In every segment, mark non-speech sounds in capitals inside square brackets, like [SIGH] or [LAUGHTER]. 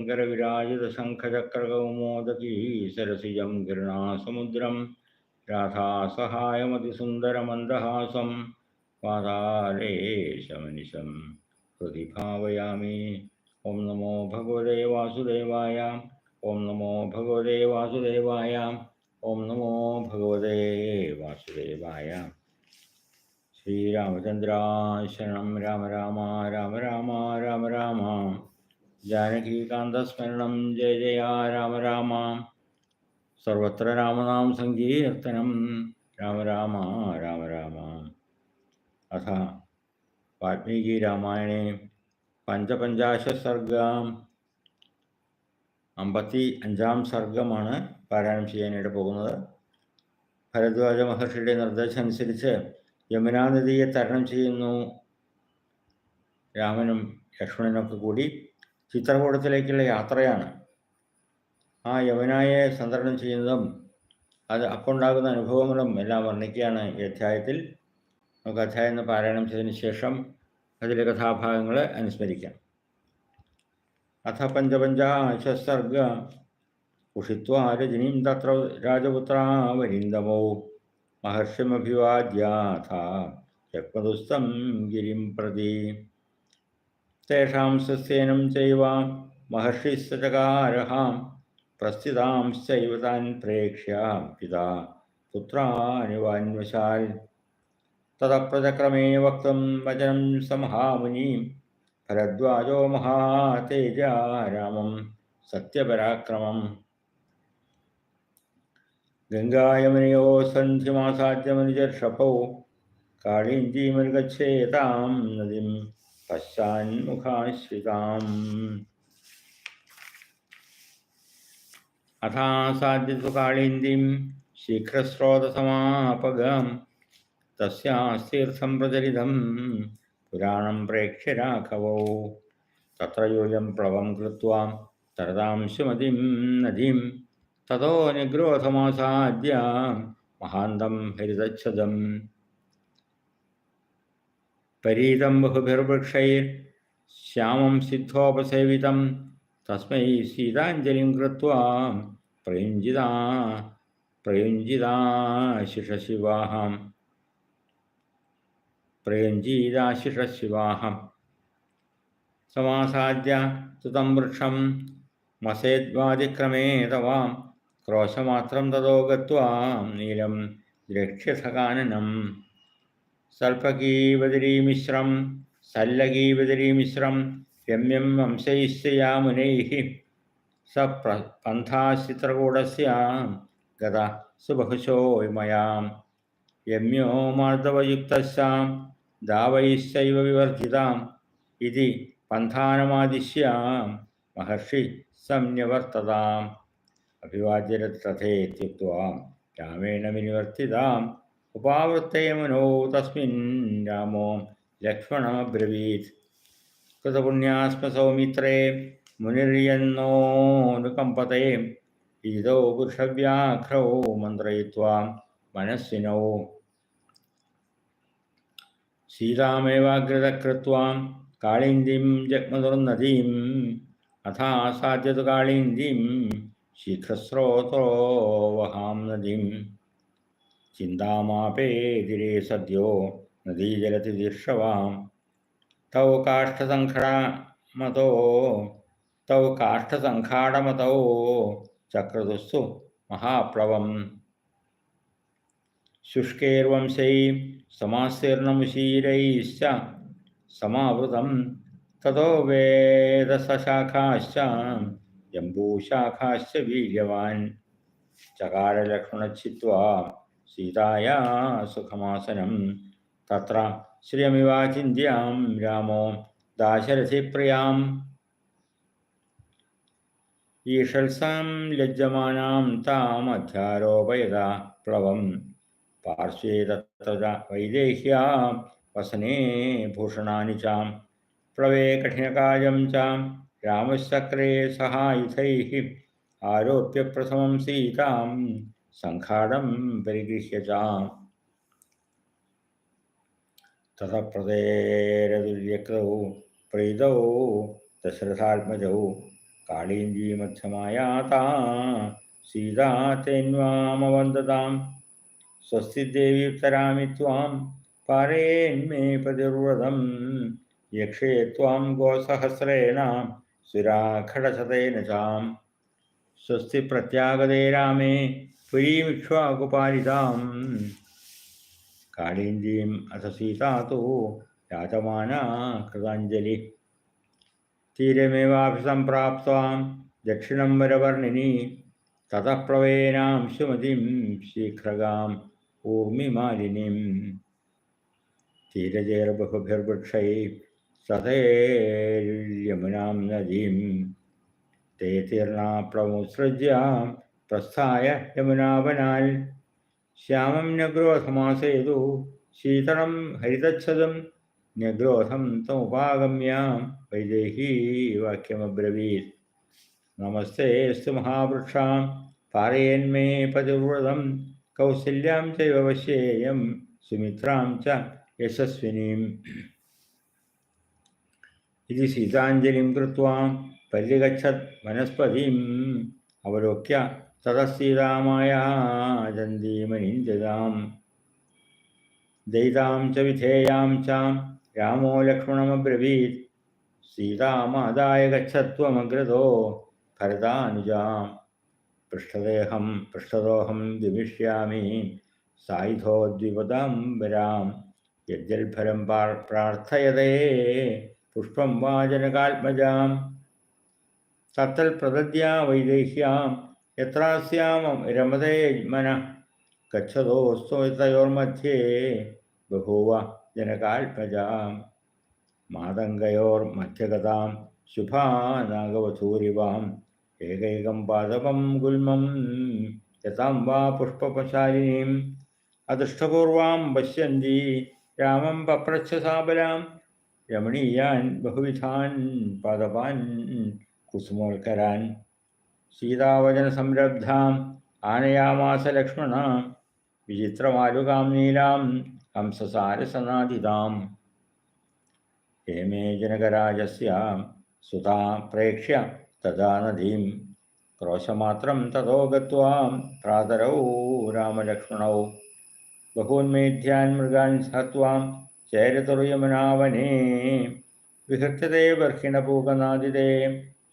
ശങ്കരവിരാജിതശംഖചക്രകൗമോദകീസരസിജം ഗിരണാസമുദ്രം രാധാസഹായമതിസുന്ദരമന്ദഹാസം പാതാരേശമനിശം ഹൃതി ഭാവയാമി ഓം നമോ ഭഗവതേ വാസുദേവായ ഓം നമോ ഭഗവതേ വാസുദേവായ ഓം നമോ ഭഗവതേ വാസുദേവായ. ശ്രീരാമചന്ദ്രാശരണം രാമ രാമ രാമ രാമ രാമ രാമ. ജാനകീകാന്തസ്മരണം ജയ ജയ രാമ രാമ. സർവത്ര രാമനാം സങ്കീർത്തനം രാമ രാമ രാമ രാമ. അഥ വാൽമീകി രാമായണേ പഞ്ചപഞ്ചാശ സർഗാം. അമ്പത്തി അഞ്ചാം സർഗമാണ് പാരായണം ചെയ്യാനായിട്ട് പോകുന്നത്. ഭരദ്വാജ മഹർഷിയുടെ നിർദ്ദേശം അനുസരിച്ച് യമുനാനദിയെ തരണം ചെയ്യുന്നു. രാമനും ലക്ഷ്മണനൊക്കെ കൂടി ചിത്രകൂടത്തിലേക്കുള്ള യാത്രയാണ്. ആ യവനായെ സന്ദർശനം ചെയ്യുന്നതും അത് അപ്പുണ്ടാകുന്ന അനുഭവങ്ങളും എല്ലാം വർണിക്കുകയാണ് ഈ അധ്യായത്തിൽ. നമുക്ക് അധ്യായം പാരായണം ചെയ്തതിന് ശേഷം അതിലെ കഥാഭാഗങ്ങൾ അനുസ്മരിക്കാം. അഥ പഞ്ചപഞ്ചാശസർഗ ഉഷിത്വാ രജനീം തത്ര രാജപുത്രാവരിന്ദമോ മഹർഷിമഭിവാദ്യാഥ ചക്മദുസ്തം ഗിരിം പ്രതി. തേഷാം സസ്യേനം ചൈവ മഹർഷിസ്സചകാരഹാം പ്രസ്ഥിതാം താൻ പ്രേക്ഷ്യ പിതാ പുത്രാനിവാന്വശാൽ തതപ്രചക്രമേ വക്തം വചനം സമഹാമുനി ഭരദ്വാജോ മഹാതേജ രാമം സത്യപരാക്രമം ഗംഗായമനയോ സന്ധ്യമാസാദ്യമനുജർഷഭോ കാളീഞ്ചീമനുഗച്ഛേതാം നദിം പശ്ചാന്മുഖാശ്രിതാം അഥാസാദ്യതു ശീഘ്രസ്രോതസമാപകം തസ്യാസ്തീർത്ഥം പ്രചരിതം പുരാണം പ്രേക്ഷ്യ രാഘവോ. തത്ര യൂയം പ്ലവം കൃത്വാ തരതാംശുമതിം നദീം തതോ നിഗ്രോധമാസാദ്യ മഹാന്തം ഹരിതച്ഛദം. പരീതം ബഹുഭിർവൃക്ഷൈർ ശ്യാമം സിദ്ധോപസേവിതം തസ്മൈ സീതാഞ്ജലിം കൃത്വാ പ്രയുഞ്ജിതാ പ്രയുഞ്ജിതാശിഷശിവാഹാം പ്രയുഞ്ജീതാശിഷശിവാഹം സമാസാദ്യ തുതം വൃക്ഷം മസേദ്വാദിക്രമേ തവാം ക്രോശമാത്രം തതോ ഗത്വാ നീലം ദ്രക്ഷ്യസകാനനം സൽപകീവദരീമിശ്രം സല്ലകീവതരീമിശ്രം രമ്യം വംശൈസ്യ മുനൈः സ പന്ഥാശ്രിത്രകൂടസ്യ ഗത സുബഹുശോ മയാം യമ്യോ മാർദ്ദവയുക്തസ്യാം ദാവൈശ്ചൈവ വിവർജിതാം ഇതി പന്ഥാനമാദിശ്യാം മഹർഷി സംന്യവർത്തതാം. അഭിവാദ്യരത്തഥേത്യുക്വാ രാമേണ വിനിവർത്തിതാം ഉപാവൃത്തയമനോ തസ്മിൻ രാമോ ലക്ഷ്മണമബ്രവീത് കൃതപുണ്യാസ്മ സൗമിത്രേ മുനിര്യന്നോനുകമ്പതേ ഇതോ പുരുഷവ്യാഘ്രോ മന്ത്രയിത്വാ മനസ്സിനോ സീതാമേവാഗ്രതകൃത്വാം കാളിന്ദീം ജഗ്മതുർനദീം അഥാസാദ്യതു കാളിന്ദീം ശീഘ്രസ്രോതോ വഹാം നദീം ചിന്താമാപേതിരേ സദ്യോ നദീജലതി ദീർഷവാം തൗ കാഷ്ഠസംഘടമതോ തൗ കാഷ്ഠസംഘാടമതോ ചക്രതുസ്സു മഹാപ്ലവം ശുഷ്കൈർവംശൈ സമാസീർണമുശീരൈശ്ച സമാവൃതം തതോ വേദസശാഖാശ്ച ജംബൂശാഖാശ്ച വീര്യവാൻ ചകാരലക്ഷ്മണച്ചിത്വാ സീതായാ സുഖമാസനം തത്ര ശ്രിയമിവാചിന്യാം രാമോ ദാശരഥിപ്രിയാം ഈഷൽസാം ലജ്ജമാനാം താമധ്യാരോപയത പ്ലവം. പാർശ്വേ തത്ര വൈദേഹ്യാ വസനേ ഭൂഷണാനി ചാം. പ്ലവേ കഠിനകാര്യം ചാം. രാമശക്രേ സഹായുധൈ ആരോപ്യ പ്രഥമം സീതാം സംഘാടം പരിഗൃഹ്യ ചാം തതപ്രതേരതുല്യക്തൗ പ്രീതൗ ദശരഥാത്മജൗ കാളീഞ്ചി മധ്യമായാതാ സീതാ തേന്വാമവന്ദതാം സ്വസ്തി ദേവി ഉത്തരാമി ത്വാം പാരേന്മേ പതിർവ്രതം യക്ഷേ ത്വാം ഗോസഹസ്രേണ സുരാഖടശതേന ചാം സ്വസ്തി പ്രത്യാഗതേ രാമേ त्वयीमिक्ष्वाकुपालितां काळीन्दीम् अथ सीता तु यातमाना कृताञ्जलिः तीरमेवाभिसम्प्राप्तां दक्षिणं वरवर्णिनी ततः प्रवेणां सुमतिं शीघ्रगाम् ऊर्मिमालिनीं तीरजेर्बहुभिर्वृक्षैः सतैर्यमुनां नदीं ते तीर्णाप्रमुत्सृज्य പ്രസ്ഥായ യമുനാവനാൽ ശ്യാമം നഗ്രോധമാസേതു ശീതളം ഹരിതച്ഛതം. നഗ്രോധം തമുപാഗമ്യ. വൈദേഹീ വാക്യമബ്രവീത്. നമസ്തേസ്തു മഹാവൃക്ഷാം. പാരയന്മേ പതിവ്രതം കൗസല്യാം ചൈവ പശ്യേയം സുമിത്രാം ച യശസ്വിനീം. ഇത് സീതാഞ്ജലിം കൃത്വാ. പരിഗച്ഛത് വനസ്പതിം. അവലോക്യ ततश्रीरामाय चन्दीमनिन्ददां दयितां च विधेयां चाम। रामो लक्ष्मणमब्रवीत्। सीतामादाय गच्छत्वमग्रतो भरतानुजां पृष्ठदेहं पृष्ठदोहं गमिष्यामि सायुधोद्विपदाम्बरां यज्जल्फलं प्रार्थयते। पुष्पं वा तत्तल् प्रदद्या वैदेह्यां യത്രാസ്യാം രമതേ യജ്മന ഗച്ഛതോസ്തോർമധ്യേ ബഹൂവ ജനകാത്മജാം മാതങ്കയോർമധ്യഗതാം ശുഭാനാഗവധൂരിവാം ഏകൈകം പാദപം ഗുൽമം യഥാം വാ പുഷ്പശാലിനീം അദൃഷ്ടപൂർവാം പശ്യന്തി രാമം പപ്രച്ഛസാബലാം രമണീയാൻ ബഹുവിധാൻ പാദപാൻ കുസുമോൽക്കരാൻ സീതാവചന സംരബ്ധാം ആനയാമാസ ലക്ഷ്മണ വിചിത്രമാലുകാം നീലാം ഹംസസാരസനാദിതാം ഹേമേ ജനകരാജസ്യ സുതാ പ്രേക്ഷ്യ തഥാ നദീം. ക്രോശമാത്രം തഥോ ഗത്വാം പ്രാതരൗ രാമലക്ഷ്മണൗ. ബഹൂന്മേധ്യാൻ മൃഗാൻ സഹത്വാം ചേരതുർയമുനാവനേ വിഹൃത്യതേ ബർഹിണപൂകനാദിതേ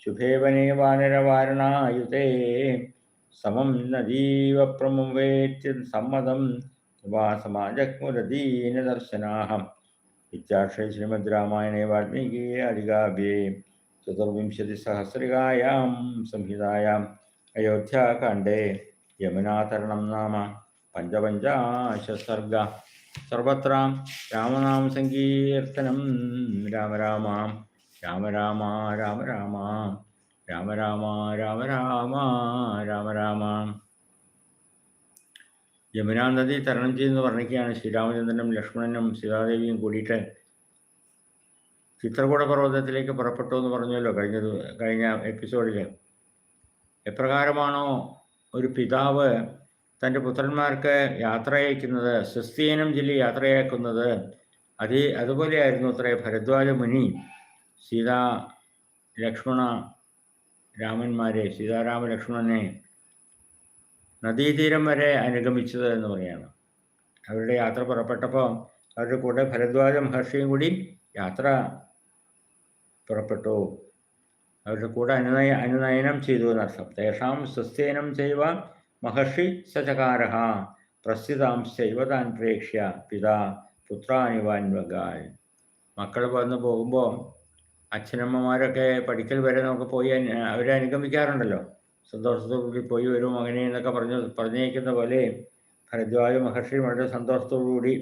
ശുഭേവനേ വാനരവാരണായുതേ സമം നദീവ പ്രമുവേത്യ സമ്മതം ഉപാസമാജഗ്മുരദീന ദർശനാഹം ഇച്ഛാക്ഷയ ശ്രീമദ് രാമായണേ വാൽമീകി അധികാഭ്യേ ചതുർവിംശതിസഹസ്രികായാം സംഹിതായാം അയോധ്യാകാണ്ഡേ. യമുനാതരണം നാമ പഞ്ചപഞ്ചാശസർഗ. സർവത്ര രാമനാമസങ്കീർത്തനം. രാമ രാമ. രാമ രാമ രാമ രാമ രാമ രാമ രാമ രാമ രാമ രാമ. യമുനാ നദി തരണം ചെയ്യുന്നു വർണിക്കുകയാണ് ശ്രീരാമചന്ദ്രനും ലക്ഷ്മണനും സീതാദേവിയും കൂടിയിട്ട്. ചിത്രകൂട പർവതത്തിലേക്ക് പുറപ്പെട്ടു എന്ന് പറഞ്ഞല്ലോ കഴിഞ്ഞ കഴിഞ്ഞ എപ്പിസോഡിൽ എപ്രകാരമാണോ ഒരു പിതാവ് തന്റെ പുത്രന്മാർക്ക് യാത്ര അയക്കുന്നത് സ്വസ്തീനം ജില്ല യാത്രയാക്കുന്നത് അത് അതുപോലെയായിരുന്നു അത്രേ ഭരദ്വാജ മുനി. സീതാ ലക്ഷ്മണ രാമന്മാരെ സീതാരാമ ലക്ഷ്മണനെ നദീതീരം വരെ അനുഗമിച്ചത് എന്ന് പറയാണ് അവരുടെ യാത്ര പുറപ്പെട്ടപ്പോൾ അവരുടെ കൂടെ ഭരദ്വാജ മഹർഷിയും കൂടി യാത്ര പുറപ്പെട്ടു. അവരുടെ കൂടെ അനുനയ അനുനയനം ചെയ്തു എന്നർത്ഥം. തേഷാം സ്വസ്ഥേനം ചെയ്വ മഹർഷി സചകാര പ്രസ്ഥിതാം ശൈവതാൻ പ്രേക്ഷ്യ പിതാ പുത്രാനിവാൻവകാൽ മക്കൾ വന്നു പോകുമ്പോൾ അച്ഛനമ്മമാരൊക്കെ പഠിക്കൽ വരെ നമുക്ക് പോയി അവരെ അനുഗമിക്കാറുണ്ടല്ലോ. സന്തോഷത്തോടുകൂടി പോയി വരും അങ്ങനെ എന്നൊക്കെ പറഞ്ഞു പറഞ്ഞേക്കുന്ന പോലെ ഭരദ്വാജ മഹർഷി വളരെ സന്തോഷത്തോടുകൂടി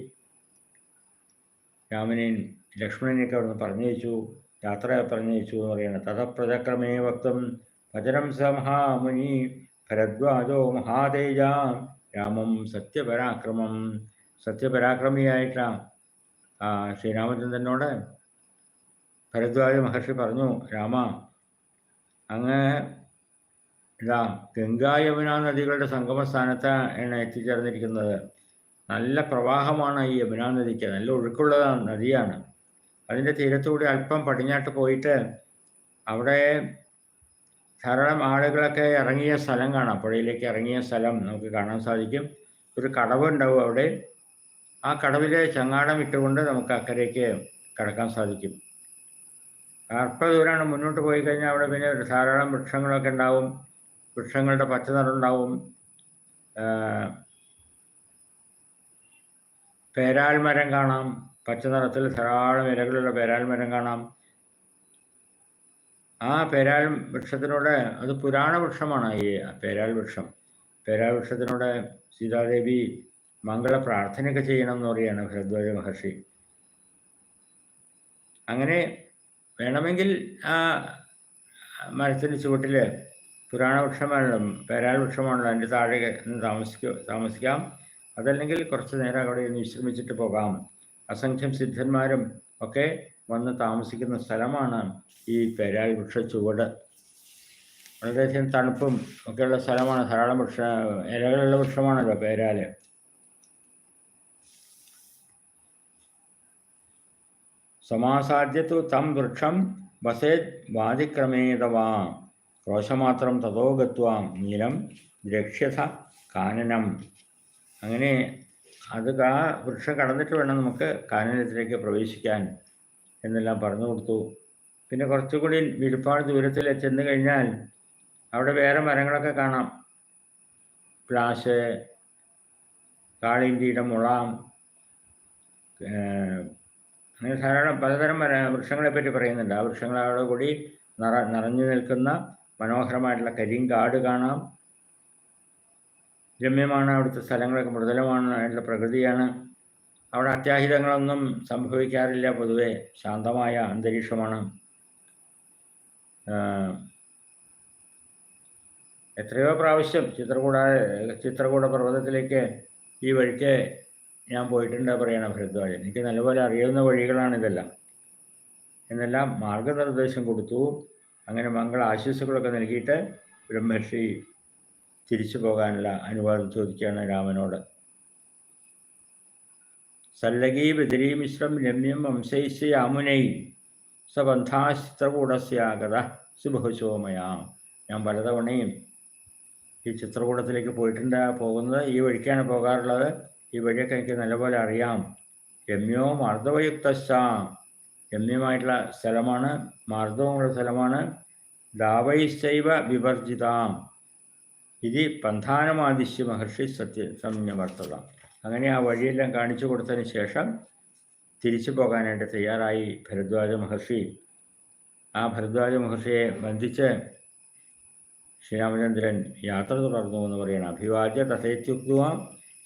രാമനെയും ലക്ഷ്മണനെയൊക്കെ അവിടുന്ന് പറഞ്ഞയച്ചു യാത്ര പറഞ്ഞയച്ചു എന്ന് പറയുന്നത്. തഥപ്രചക്രമേ വക്തം ഭജനം സ മഹാമുനി ഭരദ്വാജോ മഹാതേജ രാമം സത്യപരാക്രമം. സത്യപരാക്രമിയായിട്ടാണ് ശ്രീരാമചന്ദ്രനോട് ഭരദ്വാജ മഹർഷി പറഞ്ഞു രാമ അങ്ങ് രാം ഗംഗാ യമുന നദികളുടെ സംഗമസ്ഥാനത്താണ് എത്തിച്ചേർന്നിരിക്കുന്നത്. നല്ല പ്രവാഹമാണ് ഈ യമുന നദിക്ക്. നല്ല ഒഴുക്കുള്ള നദിയാണ്. അതിന്റെ തീരത്തൂടെ അല്പം പടിഞ്ഞാട്ട് പോയിട്ട് അവിടെ ധാരാളം ആളുകളൊക്കെ ഇറങ്ങിയ സ്ഥലം കാണാം. പുഴയിലേക്ക് ഇറങ്ങിയ സ്ഥലം നമുക്ക് കാണാൻ സാധിക്കും. ഒരു കടവ് ഉണ്ടാവും അവിടെ. ആ കടവിലെ ചങ്ങാടം ഇട്ടുകൊണ്ട് നമുക്ക് അക്കരയ്ക്ക് കടക്കാൻ സാധിക്കും. അല്പ ദൂരമാണ് മുന്നോട്ട് പോയി കഴിഞ്ഞാൽ അവിടെ പിന്നെ ധാരാളം വൃക്ഷങ്ങളൊക്കെ ഉണ്ടാവും. വൃക്ഷങ്ങളുടെ പച്ച നിറുണ്ടാവും പേരാൽ മരം കാണാം. പച്ച നിറത്തിൽ ധാരാളം ഇലകളുള്ള പേരാൽ മരം കാണാം. ആ പേരാൽ വൃക്ഷത്തിനോട് അത് പുരാണ വൃക്ഷമാണ് ഈ പേരാൽ വൃക്ഷം. പേരാൽ വൃക്ഷത്തിനോട് സീതാദേവി മംഗള പ്രാർത്ഥനയൊക്കെ ചെയ്യണം എന്ന് പറയുകയാണ് ഭരദ്വാജ മഹർഷി. അങ്ങനെ വേണമെങ്കിൽ ആ മരത്തിന്റെ ചുവട്ടിൽ പുരാണ വൃക്ഷമാണല്ലോ പേരാൽ വൃക്ഷമാണല്ലോ അതിന്റെ താഴെ താമസിക്കുക താമസിക്കാം അതല്ലെങ്കിൽ കുറച്ച് നേരം അവിടെ വിശ്രമിച്ചിട്ട് പോകാം. അസംഖ്യം സിദ്ധന്മാരും ഒക്കെ വന്ന് താമസിക്കുന്ന സ്ഥലമാണ് ഈ പേരാൽ വൃക്ഷ ചുവട് വളരെയധികം തണുപ്പും ഒക്കെയുള്ള സ്ഥലമാണ്. ധാരാളം വൃക്ഷ ഇലകളുള്ള വൃക്ഷമാണല്ലോ പേരാൽ. സമാസാദ്യത്തു തം വൃക്ഷം വസേത് വാതിക്രമേതവാ. ക്രോശമാത്രം തതോ ഗത്വാം നീലം രക്ഷ്യത കാനനം. അങ്ങനെ അത് ആ വൃക്ഷം കടന്നിട്ട് വേണം നമുക്ക് കാനനത്തിലേക്ക് പ്രവേശിക്കാൻ എന്നെല്ലാം പറഞ്ഞു കൊടുത്തു. പിന്നെ കുറച്ചുകൂടി വിരുപ്പാട് ദൂരത്തിൽ ചെന്ന് കഴിഞ്ഞാൽ അവിടെ വേറെ മരങ്ങളൊക്കെ കാണാം. പ്ലാശ് കാളിന്തിയുടെ മുള അങ്ങനെ ധാരാളം പലതരം മര വൃക്ഷങ്ങളെ പറ്റി പറയുന്നുണ്ട്. ആ വൃക്ഷങ്ങളോടുകൂടി നിറ നിറഞ്ഞു നിൽക്കുന്ന മനോഹരമായിട്ടുള്ള കരിങ്കാട് കാണാം. രമ്യമാണ് അവിടുത്തെ സ്ഥലങ്ങളൊക്കെ മൃദുലമാണ് അതിന്റെ പ്രകൃതിയാണ്. അവിടെ അത്യാഹിതങ്ങളൊന്നും സംഭവിക്കാറില്ല. പൊതുവെ ശാന്തമായ അന്തരീക്ഷമാണ്. എത്രയോ പ്രാവശ്യം ചിത്രകൂട ചിത്രകൂട പർവതത്തിലേക്ക് ഈ വഴിക്ക് ഞാൻ പോയിട്ടുണ്ട് പറയണം ഭരദ്വാജൻ എനിക്ക് നല്ലപോലെ അറിയാവുന്ന വഴികളാണ് ഇതെല്ലാം. എന്നെല്ലാം മാർഗനിർദ്ദേശം കൊടുത്തു. അങ്ങനെ മംഗള ആശീസ്സുകളൊക്കെ നൽകിയിട്ട് ബ്രഹ്മർഷി തിരിച്ചു പോകാനുള്ള അനുവാദം ചോദിക്കുകയാണ് രാമനോട്. സല്ലഗീ ബദരീ മിശ്രം രമ്യം വംശൈശ യാമുനൈ സബന്ധാചിത്രകൂടസ്യാഗത സുബഹുശോമയാം ഞാൻ പലതവണയും ഈ ചിത്രകൂടത്തിലേക്ക് പോയിട്ടുണ്ട് പോകുന്നത്. ഈ വഴിക്കാണ് പോകാറുള്ളത്. ഈ എനിക്ക് നല്ലപോലെ അറിയാം. രമ്യോ മർദ്ദവയുക്തശ്ച രമ്യമായിട്ടുള്ള സ്ഥലമാണ് മാർദ്ദവമുള്ള സ്ഥലമാണ്. ദാവൈശൈവ വിവർജിതാം. ഇത് പന്ഥാനമാദിശ്യ മഹർഷി സത്യ സംയമർത്തത അങ്ങനെ ആ വഴിയെല്ലാം കാണിച്ചു കൊടുത്തതിന് ശേഷം തിരിച്ചു പോകാനായിട്ട് തയ്യാറായി ഭരദ്വാജ മഹർഷി. ആ ഭരദ്വാജ മഹർഷിയെ ബന്ധിച്ച് ശ്രീരാമചന്ദ്രൻ യാത്ര തുടർന്നു എന്ന് പറയണം. അഭിവാദ്യ തഥേത്യുക്തുവ.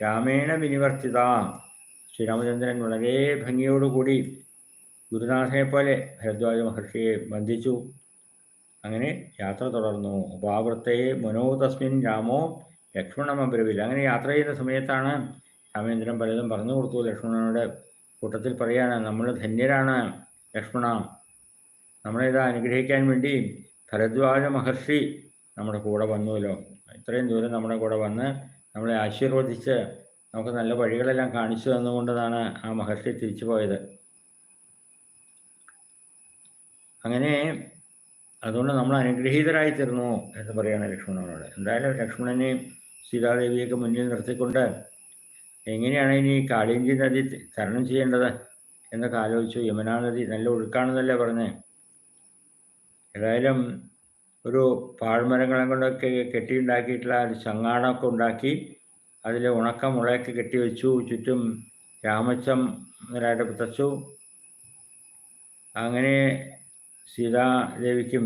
രാമേണ വിനിവർത്തിത. ശ്രീരാമചന്ദ്രൻ വളരെ ഭംഗിയോടുകൂടി ഗുരുനാഥനെ പോലെ ഭരദ്വാജ മഹർഷിയെ ബന്ധിച്ചു അങ്ങനെ യാത്ര തുടർന്നു. ഉപാവൃത്തയെ മനോ തസ്മിൻ രാമോ ലക്ഷ്മണമബ്രവിൽ അങ്ങനെ യാത്ര ചെയ്യുന്ന സമയത്താണ് രാമേന്ദ്രൻ പലതും പറഞ്ഞു കൊടുത്തു. ലക്ഷ്മണനോട് കൂട്ടത്തിൽ പറയാണ് നമ്മൾ ധന്യരാണ് ലക്ഷ്മണ. നമ്മളിത് അനുഗ്രഹിക്കാൻ വേണ്ടി ഭരദ്വാജ മഹർഷി നമ്മുടെ കൂടെ വന്നുവല്ലോ. ഇത്രയും ദൂരം നമ്മുടെ കൂടെ വന്ന് നമ്മളെ ആശീർവദിച്ച് നമുക്ക് നല്ല വഴികളെല്ലാം കാണിച്ചു തന്നുകൊണ്ടതാണ് ആ മഹർഷി തിരിച്ചു പോയത് അങ്ങനെ അതുകൊണ്ട് നമ്മൾ അനുഗ്രഹീതരായി തീർന്നു എന്ന് പറയുകയാണ് ലക്ഷ്മണനോട്. എന്തായാലും ലക്ഷ്മണനെയും സീതാദേവിയൊക്കെ മുന്നിൽ നിർത്തിക്കൊണ്ട് എങ്ങനെയാണ് ഇനി കാളിഞ്ചി നദി തരണം ചെയ്യേണ്ടത് എന്നൊക്കെ ആലോചിച്ചു. യമുനാ നദി നല്ല ഒഴുക്കാണെന്നല്ലേ പറഞ്ഞേ. ഏതായാലും ഒരു പാഴ്മരങ്ങളെ കൊണ്ടൊക്കെ കെട്ടിയുണ്ടാക്കിയിട്ടുള്ള ഒരു ചങ്ങാടമൊക്കെ ഉണ്ടാക്കി അതിൽ ഉണക്ക മുളയൊക്കെ കെട്ടിവെച്ചു ചുറ്റും രാമച്ചം ഒരായിട്ട് പുതച്ചു അങ്ങനെ സീതാദേവിക്കും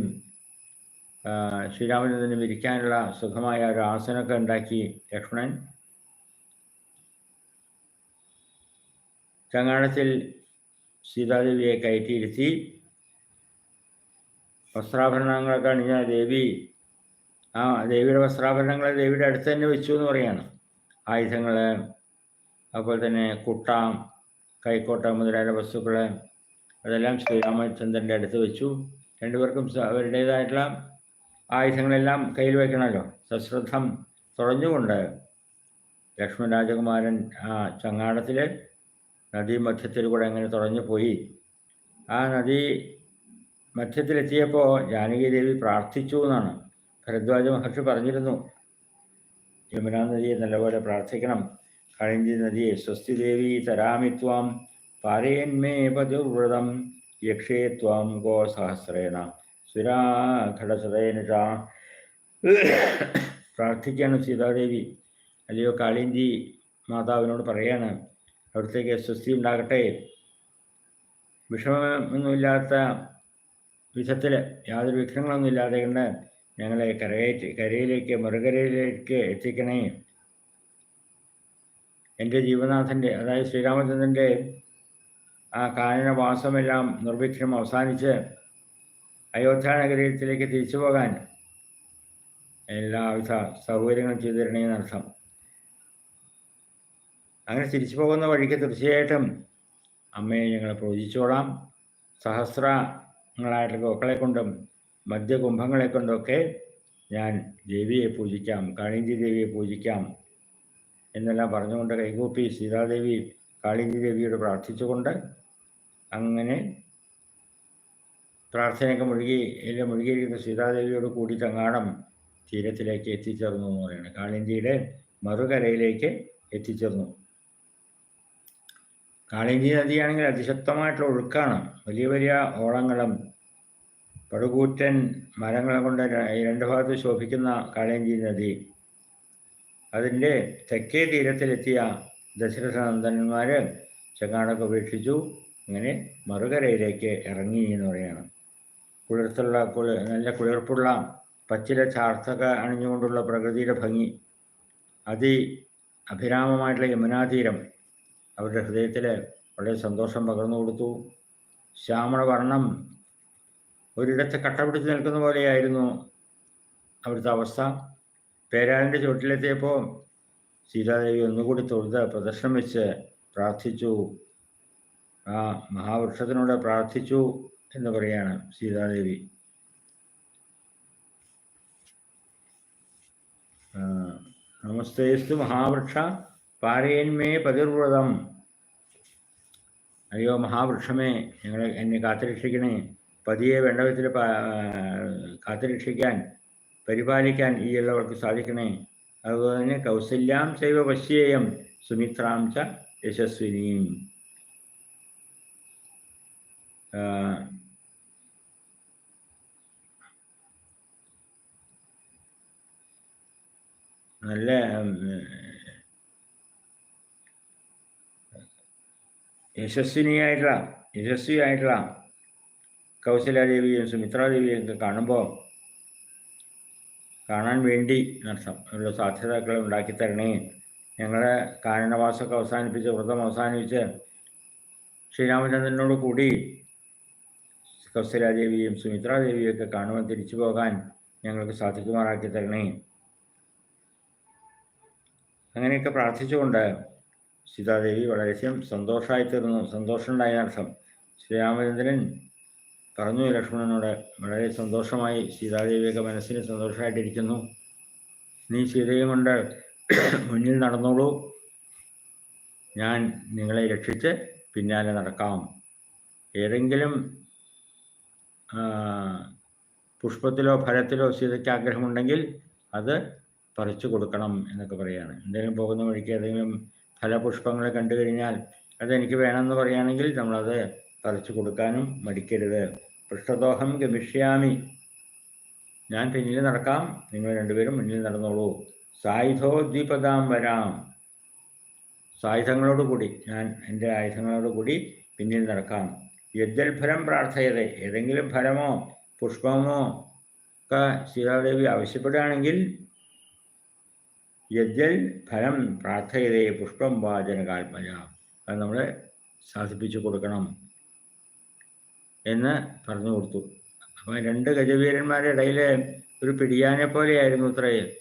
ശ്രീരാമചന്ദ്രനും ഇരിക്കാനുള്ള സുഖമായ ഒരു ആസനമൊക്കെ ഉണ്ടാക്കി ലക്ഷ്മണൻ. ചങ്ങാടത്തിൽ സീതാദേവിയെ കയറ്റിയിരുത്തി വസ്ത്രാഭരണങ്ങളൊക്കെ അണിഞ്ഞ ദേവി ആ ദേവിയുടെ വസ്ത്രാഭരണങ്ങൾ ദേവിയുടെ അടുത്ത് തന്നെ വെച്ചു എന്ന് പറയാണ്. ആയുധങ്ങൾ അതുപോലെ തന്നെ കുട്ടാം കൈക്കോട്ട മുതലായ വസ്തുക്കൾ അതെല്ലാം ശ്രീരാമചന്ദ്രന്റെ അടുത്ത് വെച്ചു. രണ്ടുപേർക്കും അവരുടേതായിട്ടുള്ള ആയുധങ്ങളെല്ലാം കയ്യിൽ വയ്ക്കണമല്ലോ. സശ്രദ്ധം തുറഞ്ഞുകൊണ്ട് ലക്ഷ്മൺ രാജകുമാരൻ ആ ചങ്ങാടത്തിൽ നദീ മധ്യത്തിൽ കൂടെ അങ്ങനെ തുറഞ്ഞു പോയി. ആ നദി മധ്യത്തിലെത്തിയപ്പോൾ ജാനകി ദേവി പ്രാർത്ഥിച്ചു എന്നാണ്. ഭരദ്വാജ മഹർഷി പറഞ്ഞിരുന്നു യമുനാ നദിയെ നല്ലപോലെ പ്രാർത്ഥിക്കണം. കഴിഞ്ഞി നദിയെ സ്വസ്തി ദേവി തരാമിത്വാം പാരയന്മേ പതിവ്രതം യക്ഷേ ത്വാം ഗോ സഹസ്രേണ. സുരാഘടസതേന പ്രാർത്ഥിക്കുകയാണ് സീതാദേവി അല്ലയോ കാളിഞ്ചി മാതാവിനോട് പറയാണ് അവിടത്തേക്ക് സ്വസ്തി ഉണ്ടാകട്ടെ. വിഷമമൊന്നുമില്ലാത്ത വിധത്തിൽ യാതൊരു വിഘ്നങ്ങളൊന്നും ഇല്ലാതെ കൊണ്ട് ഞങ്ങളെ കരയേറ്റ് കരയിലേക്ക് മറുകരയിലേക്ക് എത്തിക്കണേ. എന്റെ ജീവനാഥന്റെ അതായത് ശ്രീരാമചന്ദ്രന്റെ ആ കാനനവാസമെല്ലാം നിർവിഘ്നം അവസാനിച്ച് അയോധ്യ നഗരത്തിലേക്ക് തിരിച്ചു പോകാൻ എല്ലാവിധ സൗകര്യങ്ങളും ചെയ്തു തരണേന്നർത്ഥം അങ്ങനെ തിരിച്ചു പോകുന്ന വഴിക്ക് തീർച്ചയായിട്ടും അമ്മയെ ഞങ്ങൾ പൂജിച്ചോളാം. സഹസ്രങ്ങളായിട്ടുള്ള ഗോക്കളെ കൊണ്ടും മദ്യകുംഭങ്ങളെ കൊണ്ടൊക്കെ ഞാൻ ദേവിയെ പൂജിക്കാം കാളിന്ദി ദേവിയെ പൂജിക്കാം എന്നെല്ലാം പറഞ്ഞുകൊണ്ട് കൈകൂപ്പി സീതാദേവി കാളിന്ദി ദേവിയോട് പ്രാർത്ഥിച്ചുകൊണ്ട് അങ്ങനെ പ്രാർത്ഥനയൊക്കെ മുഴുകി എല്ലാം മുഴുകിയിരിക്കുന്ന സീതാദേവിയോട് കൂടി ചങ്ങാടം തീരത്തിലേക്ക് എത്തിച്ചേർന്നു എന്ന് പറയുന്നത്. കാളിന്ദിയുടെ മറുകരയിലേക്ക് എത്തിച്ചേർന്നു. കാളിന്തി നദിയാണെങ്കിൽ അതിശക്തമായിട്ടുള്ള ഒഴുക്കാണ്. വലിയ വലിയ ഓളങ്ങളും പടുകൂറ്റൻ മരങ്ങളെ കൊണ്ട് രണ്ട് ഭാഗത്ത് ശോഭിക്കുന്ന കാളിയഞ്ചി നദി. അതിന്റെ തെക്കേ തീരത്തിലെത്തിയ ദശരഥനന്ദന്മാർ ചെങ്ങാടൊക്കെ ഉപേക്ഷിച്ചു. അങ്ങനെ മറുകരയിലേക്ക് ഇറങ്ങി എന്ന് പറയുകയാണ്. കുളിർത്തുള്ള കുളി നല്ല കുളിർപ്പുള്ള പച്ചില ചാർത്തക അണിഞ്ഞുകൊണ്ടുള്ള പ്രകൃതിയുടെ ഭംഗി. അതി അഭിരാമമായിട്ടുള്ള യമുനാതീരം. അവരുടെ ഹൃദയത്തിൽ വളരെ സന്തോഷം പകർന്നു കൊടുത്തു. ശ്യാമളവർണം ഒരിടത്ത് കട്ടപിടിച്ച് നിൽക്കുന്ന പോലെയായിരുന്നു അവിടുത്തെ അവസ്ഥ. പേരാളിന്റെ ചുവട്ടിലെത്തിയപ്പോൾ സീതാദേവി ഒന്നുകൂടി തൊഴുത് പ്രദർശനം വെച്ച് പ്രാർത്ഥിച്ചു. ആ മഹാവൃക്ഷത്തിനോട് പ്രാർത്ഥിച്ചു എന്ന് പറയാണ് സീതാദേവി. നമസ്തേസ്തു മഹാവൃക്ഷ. പാരയന്മേ പതിർവ്രതം അയ്യോ മഹാവൃക്ഷമേ നിങ്ങൾ എന്നെ കാത്തുരക്ഷിക്കണേ. പതിയെ വേണ്ട വിധത്തിൽ കാത്തുരക്ഷിക്കാൻ പരിപാലിക്കാൻ ഈ ഉള്ളവർക്ക് സാധിക്കണേ. അതുപോലെ തന്നെ കൗസല്യാം ചൈവ പശ്യേയം സുമിത്രാം ച യശസ്വിനിയും നല്ല യശസ്വിനിയായിട്ടുള്ള യശസ്വിയായിട്ടുള്ള കൗശലാദേവിയും സുമിത്രാദേവിയും ഒക്കെ കാണുമ്പോൾ കാണാൻ വേണ്ടി നടത്താം ഉള്ള സാധ്യതകൾ ഉണ്ടാക്കി തരണേ. ഞങ്ങളെ കാരണവാസമൊക്കെ അവസാനിപ്പിച്ച് വ്രതം അവസാനിപ്പിച്ച് ശ്രീരാമചന്ദ്രനോട് കൂടി കൗസലാദേവിയും സുമിത്രാദേവിയും ഒക്കെ കാണുവാൻ തിരിച്ചു പോകാൻ ഞങ്ങൾക്ക് സാധിക്കുമാറാക്കി തരണേ. അങ്ങനെയൊക്കെ പ്രാർത്ഥിച്ചുകൊണ്ട് സീതാദേവി വളരെയധികം സന്തോഷമായി തീർന്നു സന്തോഷമുണ്ടായ അർത്ഥം ശ്രീരാമചന്ദ്രൻ പറഞ്ഞു ലക്ഷ്മണനോട് വളരെ സന്തോഷമായി സീതാദേവിയൊക്കെ മനസ്സിന് സന്തോഷമായിട്ടിരിക്കുന്നു. നീ സീതയും കൊണ്ട് [CLEARS THROAT] മുന്നിൽ നടന്നോളൂ. ഞാൻ നിങ്ങളെ രക്ഷിച്ച് പിന്നാലെ നടക്കാം. ഏതെങ്കിലും പുഷ്പത്തിലോ ഫലത്തിലോ സീതയ്ക്ക് ആഗ്രഹമുണ്ടെങ്കിൽ അത് പറിച്ചു കൊടുക്കണം എന്നൊക്കെ പറയുകയാണ് എന്തെങ്കിലും പോകുന്ന വഴിക്ക് ഏതെങ്കിലും ഫലപുഷ്പങ്ങളെ കണ്ടു കഴിഞ്ഞാൽ അതെനിക്ക് വേണമെന്ന് പറയുകയാണെങ്കിൽ നമ്മളത് പറിച്ചു കൊടുക്കാനും മടിക്കരുത്. പൃഷ്ഠദോഹം ഗമിഷ്യാമി. ഞാൻ പിന്നിൽ നടക്കാം. നിങ്ങൾ രണ്ടുപേരും മുന്നിൽ നടന്നോളൂ. സായുധോദ്വിപദാം വരാം. സായുധങ്ങളോട് കൂടി ഞാൻ എന്റെ ആയുധങ്ങളോട് കൂടി പിന്നിൽ നടക്കാം. യജ്ജൽ ഫലം പ്രാർത്ഥയത. ഏതെങ്കിലും ഫലമോ പുഷ്പമോ ഒക്കെ സീതാദേവി ആവശ്യപ്പെടുകയാണെങ്കിൽ യജ്ജൽ ഫലം പ്രാർത്ഥയതേ പുഷ്പം വാചനകാത്മജ അത് നമ്മൾ സാധിപ്പിച്ചു കൊടുക്കണം എന്ന് പറഞ്ഞു കൊടുത്തു. അപ്പം രണ്ട് ഗജവീരന്മാരുടെ ഇടയിൽ ഒരു പിടിയാനെ പോലെയായിരുന്നു ഇത്രേ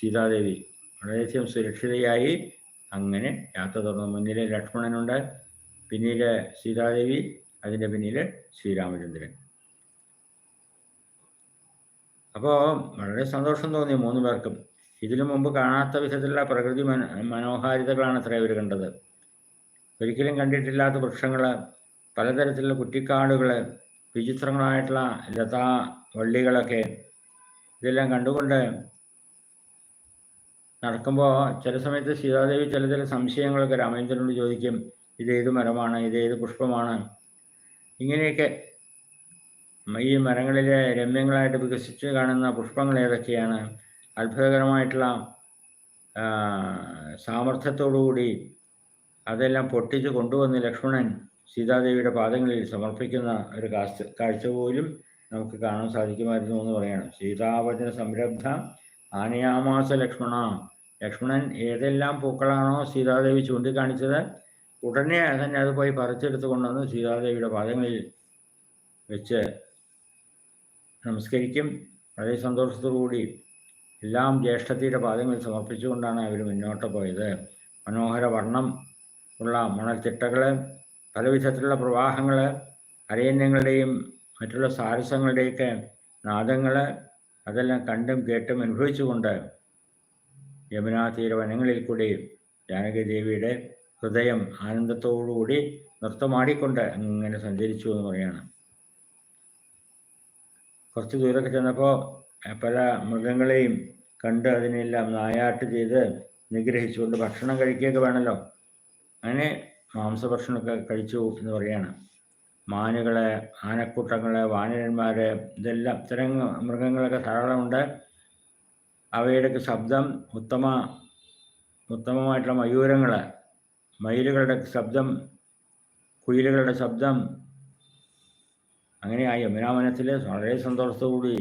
സീതാദേവി. വളരെയധികം സുരക്ഷിതയായി അങ്ങനെ യാത്ര തുടർന്നു. മുന്നിൽ ലക്ഷ്മണനുണ്ട് പിന്നീട് സീതാദേവി അതിന്റെ പിന്നിൽ ശ്രീരാമചന്ദ്രൻ. അപ്പോൾ വളരെ സന്തോഷം തോന്നി മൂന്ന് പേർക്കും. ഇതിനു മുമ്പ് കാണാത്ത വിധത്തിലുള്ള പ്രകൃതി മനോഹാരിതകളാണ് അത്ര ഇവർ കണ്ടത്. ഒരിക്കലും കണ്ടിട്ടില്ലാത്ത വൃക്ഷങ്ങൾ പലതരത്തിലുള്ള കുറ്റിക്കാടുകൾ വിചിത്രങ്ങളായിട്ടുള്ള ലതാ വള്ളികളൊക്കെ ഇതെല്ലാം കണ്ടുകൊണ്ട് നടക്കുമ്പോൾ ചില സമയത്ത് സീതാദേവി ചില ചില സംശയങ്ങളൊക്കെ രാമചന്ദ്രനോട് ചോദിക്കും ഇതേത് മരമാണ്? ഇതേത് പുഷ്പമാണ്? ഇങ്ങനെയൊക്കെ ഈ മരങ്ങളിലെ രമ്യങ്ങളായിട്ട് വികസിച്ച് കാണുന്ന പുഷ്പങ്ങൾ ഏതൊക്കെയാണ്? അത്ഭുതകരമായിട്ടുള്ള സാമർഥ്യത്തോടുകൂടി അതെല്ലാം പൊട്ടിച്ച് കൊണ്ടുവന്ന് ലക്ഷ്മണൻ സീതാദേവിയുടെ പാദങ്ങളിൽ സമർപ്പിക്കുന്ന ഒരു കാഴ്ച കാഴ്ച പോലും നമുക്ക് കാണാൻ സാധിക്കുമായിരുന്നു എന്ന് പറയണം. സീതാവചന സംരംഭ ആനയാമാസ ലക്ഷ്മണ. ലക്ഷ്മണൻ ഏതെല്ലാം പൂക്കളാണോ സീതാദേവി ചൂണ്ടിക്കാണിച്ചത് ഉടനെ തന്നെ അത് പോയി പറിച്ചെടുത്ത് കൊണ്ടുവന്ന് സീതാദേവിയുടെ പാദങ്ങളിൽ വെച്ച് നമസ്കരിക്കും. വളരെ സന്തോഷത്തോടുകൂടി എല്ലാം ജ്യേഷ്ഠത്തിയുടെ പാദങ്ങളിൽ സമർപ്പിച്ചുകൊണ്ടാണ് അവർ മുന്നോട്ട് പോയത്. മനോഹര വർണം ഉള്ള മണൽത്തിട്ടകൾ പലവിധത്തിലുള്ള പ്രവാഹങ്ങൾ അരയന്യങ്ങളുടെയും മറ്റുള്ള സാരസങ്ങളുടെയൊക്കെ നാദങ്ങൾ അതെല്ലാം കണ്ടും കേട്ടും അനുഭവിച്ചുകൊണ്ട് യമുനാ തീരവനങ്ങളിൽ കൂടി ജാനകിദേവിയുടെ ഹൃദയം ആനന്ദത്തോടുകൂടി നൃത്തമാടിക്കൊണ്ട് അങ്ങനെ സഞ്ചരിച്ചു എന്ന് പറയാണ്. കുറച്ച് ദൂരമൊക്കെ ചെന്നപ്പോൾ പല മൃഗങ്ങളെയും കണ്ട് അതിനെല്ലാം നായാട്ട് ചെയ്ത് നിഗ്രഹിച്ചുകൊണ്ട് ഭക്ഷണം കഴിക്കുകയൊക്കെ വേണമല്ലോ അങ്ങനെ മാംസഭക്ഷണമൊക്കെ കഴിച്ചു എന്ന് പറയാണ്. മാനുകളെ ആനക്കൂട്ടങ്ങളെ വാനരന്മാർ ഇതെല്ലാം ഇത്തരം മൃഗങ്ങളൊക്കെ ധാരാളമുണ്ട് അവയുടെയൊക്കെ ശബ്ദം ഉത്തമ ഉത്തമമായിട്ടുള്ള മയൂരങ്ങൾ മയിലുകളുടെ ശബ്ദം കുയിലുകളുടെ ശബ്ദം അങ്ങനെ ആ യമുനാമനത്തിൽ വളരെ സന്തോഷത്തോടുകൂടി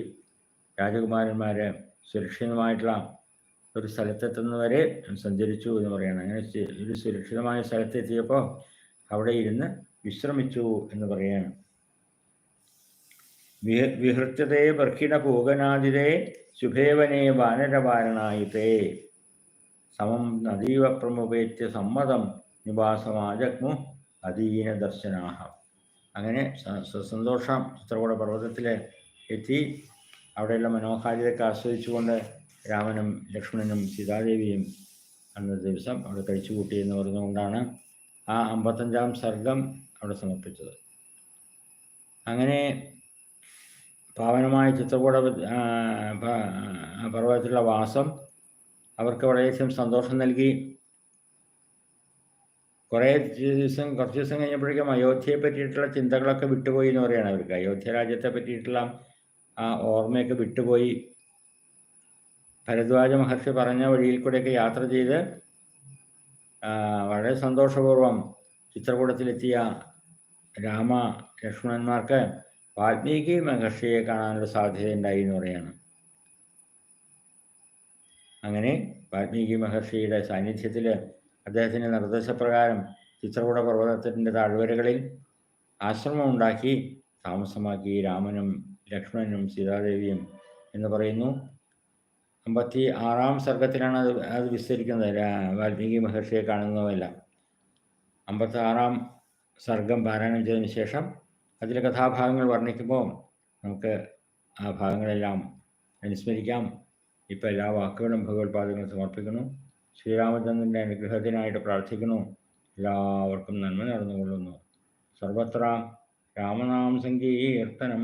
രാജകുമാരന്മാർ സുരക്ഷിതമായിട്ടുള്ള ഒരു സ്ഥലത്തെത്തുന്നവരെ സഞ്ചരിച്ചു എന്ന് പറയണം. അങ്ങനെ ഒരു സുരക്ഷിതമായ സ്ഥലത്തെത്തിയപ്പോൾ അവിടെ ഇരുന്ന് വിശ്രമിച്ചു എന്ന് പറയാണ്. വിഹൃത്യതേ ബർഹിണ പൂകനാതിരേ ശുഭേവനെ വാനരവാരണായിത്തേ സമം നദീവ പ്രമുപേത്യ സമ്മതം നിവാസമാജഗ്മു അധീന ദർശനാഹ. അങ്ങനെ സന്തോഷം ചിത്രകൂട പർവതത്തിലെ എത്തി. അവിടെയുള്ള മനോഹാരിതയൊക്കെ ആസ്വദിച്ചുകൊണ്ട് രാമനും ലക്ഷ്മണനും സീതാദേവിയും അന്നത്തെ ദിവസം അവിടെ കഴിച്ചു കൂട്ടി എന്ന് പറഞ്ഞുകൊണ്ടാണ് ആ അമ്പത്തഞ്ചാം സർഗം അവിടെ സമർപ്പിച്ചത്. അങ്ങനെ പാവനമായ ചിത്രകൂട പർവതത്തിലുള്ള വാസം അവർക്ക് വളരെയധികം സന്തോഷം നൽകി. കുറേ ദിവസം കുറച്ച് ദിവസം കഴിഞ്ഞപ്പോഴേക്കും അയോധ്യയെ പറ്റിയിട്ടുള്ള ചിന്തകളൊക്കെ വിട്ടുപോയി എന്ന് പറയുകയാണ് അവർക്ക്. അയോധ്യ രാജ്യത്തെ പറ്റിയിട്ടുള്ള ആ ഓർമ്മയൊക്കെ വിട്ടുപോയി. ഭരദ്വാജ മഹർഷി പറഞ്ഞ വഴിയിൽ കൂടെയൊക്കെ യാത്ര ചെയ്ത് വളരെ സന്തോഷപൂർവം ചിത്രകൂടത്തിലെത്തിയ രാമ ലക്ഷ്മണന്മാർക്ക് വാൽമീകി മഹർഷിയെ കാണാനുള്ള സാധ്യതയുണ്ടായി എന്ന് പറയാണ് അങ്ങനെ വാൽമീകി മഹർഷിയുടെ സാന്നിധ്യത്തിൽ അദ്ദേഹത്തിന്റെ നിർദ്ദേശപ്രകാരം ചിത്രകൂട പർവതത്തിന്റെ താഴ്വരകളിൽ ആശ്രമം ഉണ്ടാക്കി താമസമാക്കി രാമനും ലക്ഷ്മണനും സീതാദേവിയും എന്ന് പറയുന്നു. അമ്പത്തി ആറാം സർഗത്തിലാണ് അത് അത് വിസ്തരിക്കുന്നത്. വാൽമീകി മഹർഷിയെ കാണുന്നതല്ല അമ്പത്തി ആറാം സർഗം പാരായണം ചെയ്തതിന് ശേഷം അതിലെ കഥാഭാഗങ്ങൾ വർണിക്കുമ്പോൾ നമുക്ക് ആ ഭാഗങ്ങളെല്ലാം അനുസ്മരിക്കാം. ഇപ്പോൾ എല്ലാ വാക്കുകളും ഭഗവത്പാദങ്ങൾ സമർപ്പിക്കുന്നു. ശ്രീരാമചന്ദ്രന്റെ അനുഗ്രഹത്തിനായിട്ട് പ്രാർത്ഥിക്കുന്നു. എല്ലാവർക്കും നന്മ നടന്നുകൊള്ളുന്നു സർവത്ര രാമനാം സങ്കീർത്തനം